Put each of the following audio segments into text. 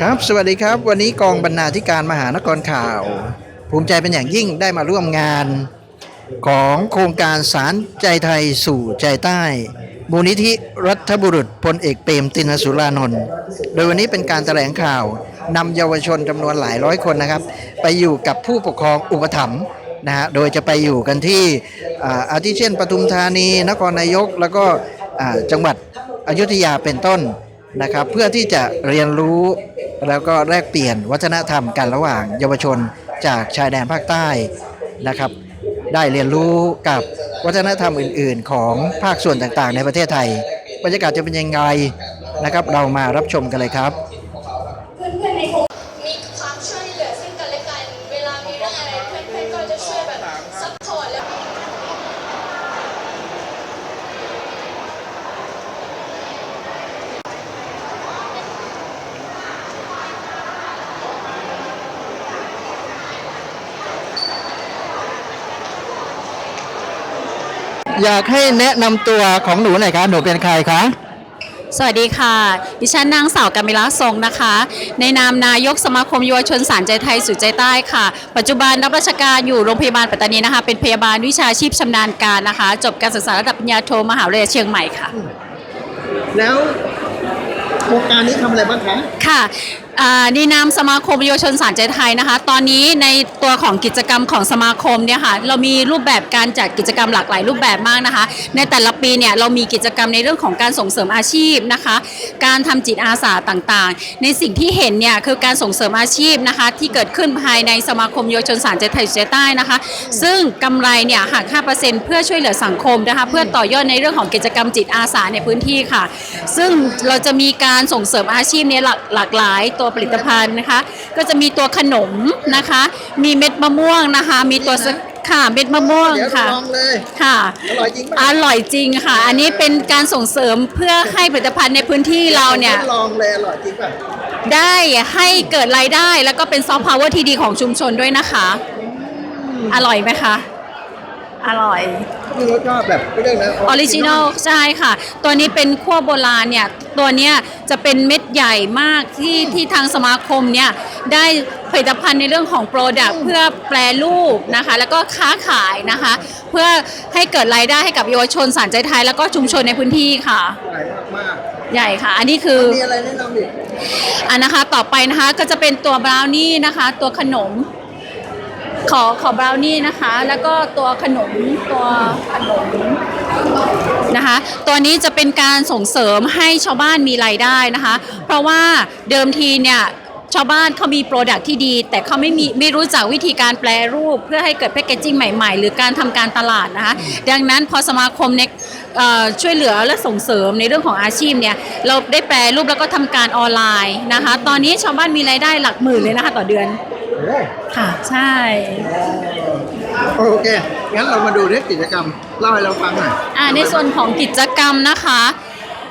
ครับ สวัสดีครับ วันนี้กองบรรณาธิการมหานครข่าว ภูมิใจเป็นอย่างยิ่งได้มาร่วมงาน ของโครงการสารใจไทยสู่ใจใต้ มูลนิธิรัฐบุรุษพลเอกเปรมตินสุรานนท์โดยวันนี้เป็นการแถลงข่าวนำเยาวชนจำนวนหลายร้อยคนนะครับ ไปอยู่กับผู้ปกครองอุปถัมภ์นะฮะโดยจะไปอยู่กันที่อ่าอาทิเช่นปทุมธานี นครนายก แล้วก็อ่าจังหวัดอยุธยาเป็นต้น นะครับ เพื่อที่จะเรียนรู้แล้วก็แลกเปลี่ยนวัฒนธรรมกันระหว่างเยาวชนจากชายแดนภาคใต้นะครับ ได้เรียนรู้กับวัฒนธรรมอื่น ๆ ของภาคส่วนต่างๆ ในประเทศไทย บรรยากาศจะเป็นยังไงนะครับ เรามารับชมกันเลยครับ เพื่อนๆในกลุ่มมีความช่วยเหลือซึ่งกันและกัน เวลามีเรื่องอะไรเพื่อนๆก็จะช่วยแบบซัพพอร์ตแล้ว อยากให้แนะนำตัวของหนูหน่อยครับหนูเป็นใครคะ สวัสดีค่ะ ดิฉันนางสาวกามิลาทรงนะคะ ในนามนายกสมาคมเยาวชนสารใจไทยสู่ใจใต้ค่ะ ปัจจุบันรับราชการอยู่โรงพยาบาลปัตตานีนะคะ เป็นพยาบาลวิชาชีพชำนาญการนะคะ จบการศึกษาระดับปริญญาโทมหาวิทยาลัยเชียงใหม่ค่ะ แล้วโครงการนี้ทำอะไรบ้างคะ ค่ะอ่า ในนามสมาคมเยาวชนสารใจไทยนะคะ ตอนนี้ในตัวของกิจกรรมของสมาคมเนี่ยค่ะเรามีรูปแบบการจัดกิจกรรมหลากหลายรูปแบบมากนะคะ ในแต่ละปีเนี่ยเรามีกิจกรรมในเรื่องของการส่งเสริมอาชีพนะคะ การทำจิตอาสาต่างๆ ในสิ่งที่เห็นเนี่ยคือการส่งเสริมอาชีพนะคะ ที่เกิดขึ้นภายในสมาคมเยาวชนสารใจไทยใจใต้นะคะ ซึ่งกำไรเนี่ยหัก5%เพื่อช่วยเหลือสังคมนะคะ เพื่อต่อยอดในเรื่องของกิจกรรมจิตอาสาในพื้นที่ค่ะ ซึ่งเราจะมีการส่งเสริมอาชีพเนี่ยหลากหลากหลายตัวผลิตภัณฑ์นะคะ ก็จะมีตัวขนมนะคะ มีเม็ดมะม่วงนะคะ มีตัวสค่ะเม็ดมะม่วงเดี๋ยวค่ะลองเลยค่ะ อร่อยจริงปะอร่อยจริงค่ะ อันนี้เป็นการส่งเสริมเพื่อให้ผลิตภัณฑ์ในพื้นที่เราเนี่ยลองเลยอร่อยจริงป่ะได้ให้เกิดรายได้แล้วก็เป็นซอฟต์พาวเวอร์ที่ดีของชุมชนด้วยนะคะ อร่อยไหมคะ อร่อยมีรสชาติแบบไม่เรื่องนะออริจินอลใช่ค่ะ ตัวนี้เป็นขั้วโบราณเนี่ย ตัวเนี้ยจะเป็นเม็ดใหญ่มากที่ที่ทางสมาคมเนี่ยได้ผลิตภัณฑ์ในเรื่องของโปรดักต์เพื่อแปรรูปนะคะ แล้วก็ค้าขายนะคะ เพื่อให้เกิดรายได้ให้กับเยาวชนสารใจไทย แล้วก็ชุมชนในพื้นที่ค่ะอร่อยมากใหญ่ค่ะ อันนี้คือ ๆมีอะไรแนะนำอีกอันนะคะต่อไปนะคะก็จะเป็นตัวบราวนี่นะคะ ตัวขนม ขอขอบราวนี่นะคะ แล้วก็ตัวขนมตัวขนม นะคะ ตัวนี้จะเป็นการส่งเสริมให้ชาวบ้านมีรายได้นะคะ เพราะว่าเดิมทีเนี่ยชาวบ้านเขามีโปรดักที่ดี แต่เขาไม่มีไม่รู้จักวิธีการแปลรูป เพื่อให้เกิดแพคเกจิ้งใหม่ ๆ หรือการทำการตลาดนะคะ ดังนั้นพอสมาคมเนี่ยช่วยเหลือและส่งเสริมในเรื่องของอาชีพเนี่ยเราได้แปลรูปแล้วก็ทำการออนไลน์นะคะ ตอนนี้ชาวบ้านมีรายได้หลักหมื่นเลยนะคะต่อเดือนค่ะใช่ โอเค งั้นเรามาดูเรื่องกิจกรรม เล่าให้เราฟังหน่อยอ่าในส่วนของกิจกรรมนะคะ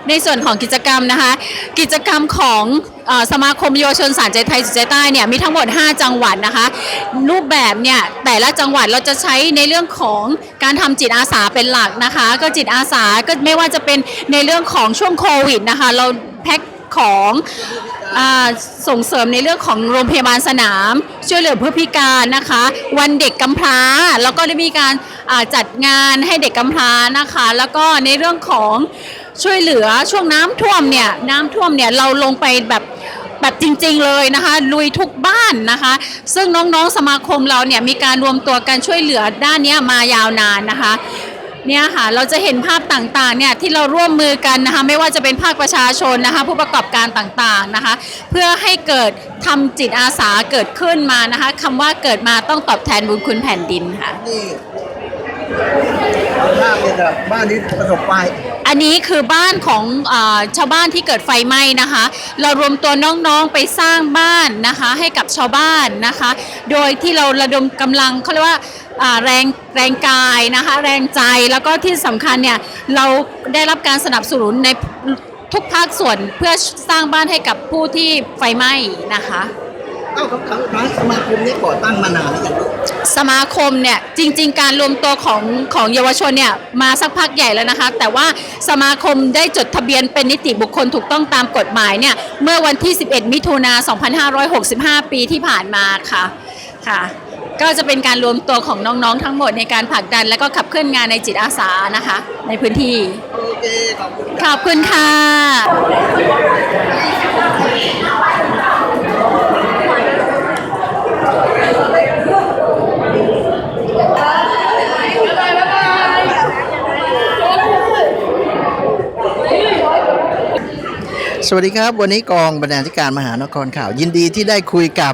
ในส่วนของกิจกรรมนะคะ กิจกรรมของอสมาคมเยาวชนสารใจไทยสุดใจใต้เนี่ยมีทั้งหมด 5 จังหวัดนะคะ รูปแบบเนี่ยแต่ละจังหวัดเราจะใช้ในเรื่องของการทำจิตอาสาเป็นหลักนะคะ ก็จิตอาสาก็ไม่ว่าจะเป็นในเรื่องของช่วงโควิดนะคะ เราแพ็ค ของอส่งเสริมในเรื่องของโรงพยาบาลสนาม ช่วยเหลือผู้พิการนะคะ วันเด็กกำพร้า แล้วก็ได้มีการจัดงานให้เด็กกำพร้านะคะ แล้วก็ในเรื่องของช่วยเหลือช่วงน้ำท่วมเนี่ยน้ำท่วมเนี่ยเราลงไปแบบแบบจริงๆเลยนะคะลุยทุกบ้านนะคะ ซึ่งน้องๆสมาคมเราเนี่ยมีการรวมตัวกันช่วยเหลือด้านนี้มายาวนานนะคะ เนี่ยค่ะเราจะเห็นภาพต่างๆเนี่ยที่เราร่วมมือกันนะคะไม่ว่าจะเป็นภาคประชาชนนะคะผู้ประกอบการต่างๆนะคะ เพื่อให้เกิดทำจิตอาสาเกิดขึ้นมานะคะคำว่าเกิดมาต้องตอบแทนบุญคุณแผ่นดินค่ะนี่ภาพเนี่ยแบบบ้านนี้ประสบภัยอันนี้คือบ้านของอาชาวบ้านที่เกิดไฟไหม้นะคะ เรารวมตัวน้องๆไปสร้างบ้านนะคะ ให้กับชาวบ้านนะคะ โดยที่เราระดมกำลังเขาเรียกว่าอ่า แรงแรงกายนะคะแรงใจแล้วก็ที่สำคัญเนี่ยเราได้รับการสนับสนุนในทุกภาคส่วนเพื่อสร้างบ้านให้กับผู้ที่ไฟไหม้นะคะ เอ้าคำถามสุดท้ายสมาคมนี้ก่อตั้งมานานหรือยังลูกสมาคมเนี่ยจริง ๆ การรวมตัวของของเยาวชนเนี่ยมาสักพักใหญ่แล้วนะคะ แต่ว่าสมาคมได้จดทะเบียนเป็นนิติบุคคลถูกต้องตามกฎหมายเนี่ยเมื่อวันที่ 11 มิถุนา 2565 ปีที่ผ่านมาค่ะค่ะ ก็จะเป็นการรวมตัวของน้องๆทั้งหมดในการผลักดัน และก็ขับเคลื่อนงานในจิตอาสานะคะ ในพื้นที่ โอเคขอบคุณขอบคุณค่ะสวัสดีครับ วันนี้กองบรรณาธิการมหานครข่าว ยินดีที่ได้คุยกับ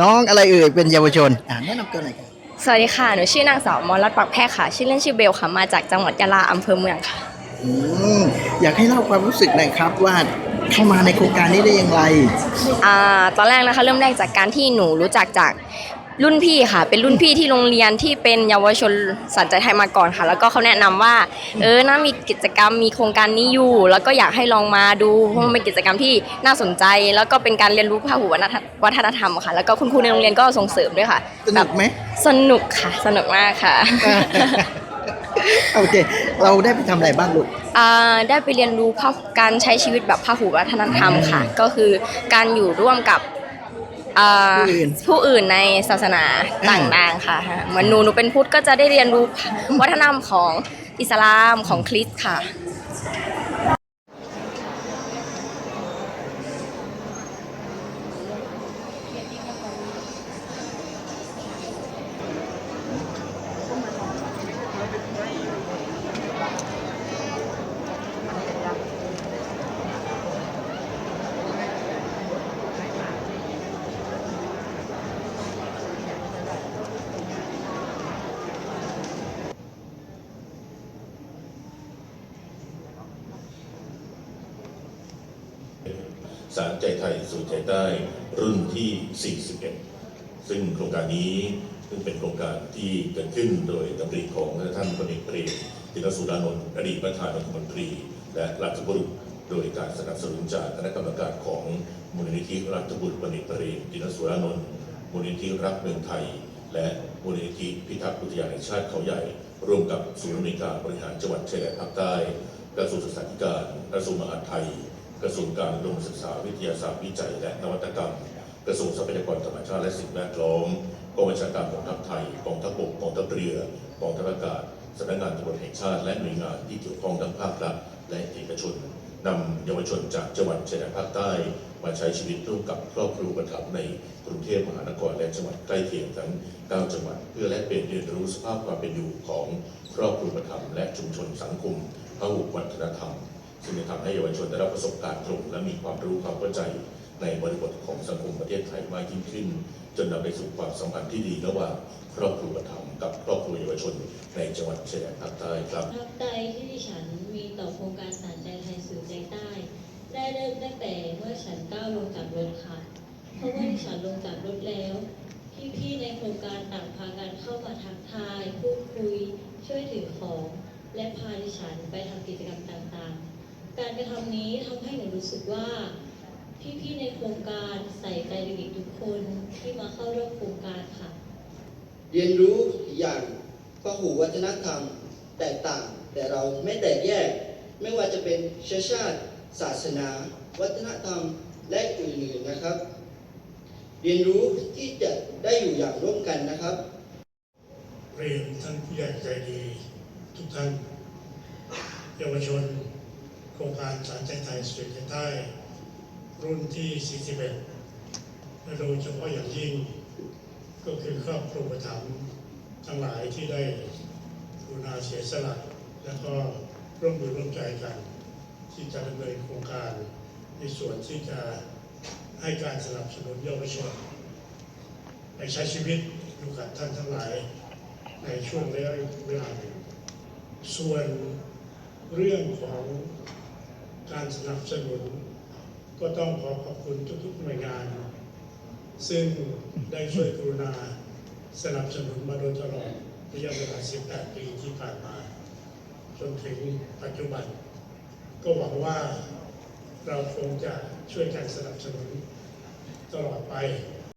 น้องอะไรเอ่ยเป็นเยาวชนอ่าแนะนำตัวหน่อยครับสวัสดีค่ะ หนูชื่อนางสาวมอรัตน์ปักแพรกค่ะ ชื่อเล่นชื่อเบลค่ะ มาจากจังหวัดยะลาอำเภอเมืองค่ะ อืมอยากให้เล่าความรู้สึกหน่อยครับว่าเข้ามาในโครงการนี้ได้อย่างไร อ่าตอนแรกนะคะเริ่มแรกจากการที่หนูรู้จักจาก รุ่นพี่ค่ะ เป็นรุ่นพี่ที่โรงเรียนที่เป็นเยาวชนสัญใจไทยมาก่อนค่ะ แล้วก็เขาแนะนำว่า เออน่ามีกิจกรรมมีโครงการนี้อยู่ แล้วก็อยากให้ลองมาดูเพราะมันเป็นกิจกรรมที่น่าสนใจ แล้วก็เป็นการเรียนรู้พหุวัฒนธรรมค่ะ แล้วก็คุณครูในโรงเรียนก็ส่งเสริมด้วยค่ะสนุกไหมสนุกค่ะ สนุกมากค่ะโอเค เราได้ไปทำอะไรบ้างลูกอ่าได้ไปเรียนรู้พหุการใช้ชีวิตแบบพหุวัฒนธรรมค่ะ ก็คือการอยู่ร่วมกับ อ่าผู้อื่น ผู้อื่นในศาสนาอ่าต่างๆค่ะเหมือนหนูหนูเป็นพุทธก็จะได้เรียนรู้วัฒนธรรมของอิสลามของคริสต์ค่ะ สารใจไทยสู่ใจใต้รุ่นที่ 41 ซึ่งโครงการนี้ซึ่งเป็นโครงการที่เกิดขึ้นโดยดำริของท่านพลเอกเปรมตินสุรานนท์อดีตประธานรัฐมนตรี และรัฐบุรุษโดยการสนับสนุนจากคณะกรรมการของมูลนิธิรัฐบุรุษพลเอกเปรมตินสุรานนท์มูลนิธิรักเมืองไทย และมูลนิธิพิทักษ์อุทยานแห่งชาติเขาใหญ่ ร่วมกับศูนย์อำนวยการบริหารจังหวัดชายแดนภาคใต้กระทรวงศึกษาธิการกระทรวงมหาดไทย กระทรวงการอุดมศึกษาวิทยาศาสตร์วิจัย และนวัตกรรม กระทรวงทรัพยากรธรรมชาติและสิ่งแวดล้อมกองบัญชาการกองทัพไทยกองทัพบกกองทัพเรือกองทัพอากาศสำนักงานตำรวจแห่งชาติและหน่วยงานที่เกี่ยวข้องทั้งภาครัฐและเอกชนนำเยาวชนจากจังหวัดชายแดนภาคใต้ มาใช้ชีวิตร่วมกับครอบครัวประทับในกรุงเทพมหานครและจังหวัดใกล้เคียงทั้ง 9 จังหวัดเพื่อแลกเปลี่ยนเรียนรู้สภาพความเป็นอยู่ของครอบครัวประทับและชุมชนสังคมพหุวัฒนธรรม ซึ่งจะทำให้เยาวชนได้รับประสบการณ์ตรงและมีความรู้ความเข้าใจในบริบทของสังคมประเทศไทยมากยิ่งขึ้น จนนำไปสู่ความสัมพันธ์ที่ดีระหว่างครอบครัวธรรมกับครอบครัวเยาวชนในจังหวัดชายแดนภาคใต้ครับประทับใจที่ดิฉันมีต่อโครงการสารใจไทยสู่ใจใต้ ได้เริ่มตั้งแต่เมื่อฉันก้าวลงจากรถค่ะเพราะว่าดิฉันลงจากรถแล้วพี่ๆในโครงการต่างพากันเข้ามาทักทายพูดคุยช่วยถือของ และพาดิฉันไปทำกิจกรรมต่างๆ การกระทำนี้ทำให้หนูรู้สึกว่า พี่ๆในโครงการใส่ใจเด็กๆทุกคนที่มาเข้าร่วมโครงการค่ะ เรียนรู้อย่างพหูวัฒนธรรมแตกต่าง แต่เราไม่แตกแยก ไม่ว่าจะเป็นเชื้อชาติ ศาสนา วัฒนธรรมและอื่นๆนะครับ เรียนรู้ที่จะได้อยู่อย่างร่วมกันนะครับ เรียนท่านผู้ใหญ่ใจดี ทุกท่าน เยาวชน โครงการสารใจไทยสุดใจใต้ รุ่นที่ 41 และโดยเฉพาะอย่างยิ่ง ก็คือครอบครัวประถมทั้งหลายที่ได้กรุณาเสียสละ และก็ร่วมมือร่วมใจกัน ที่จะดำเนินโครงการในส่วนที่จะให้การสนับสนุนเยาวชนไปใช้ชีวิตอยู่กับท่านทั้งหลายในช่วงระยะเวลาหนึ่งส่วนเรื่องของ การสนับสนุน ก็ต้องขอขอบคุณทุกๆหน่วยงาน ซึ่งได้ช่วยกรุณาสนับสนุนมาโดยตลอดระยะเวลา 18 ปีที่ผ่านมา จนถึงปัจจุบัน ก็หวังว่าเราคงจะช่วยกันสนับสนุนตลอดไป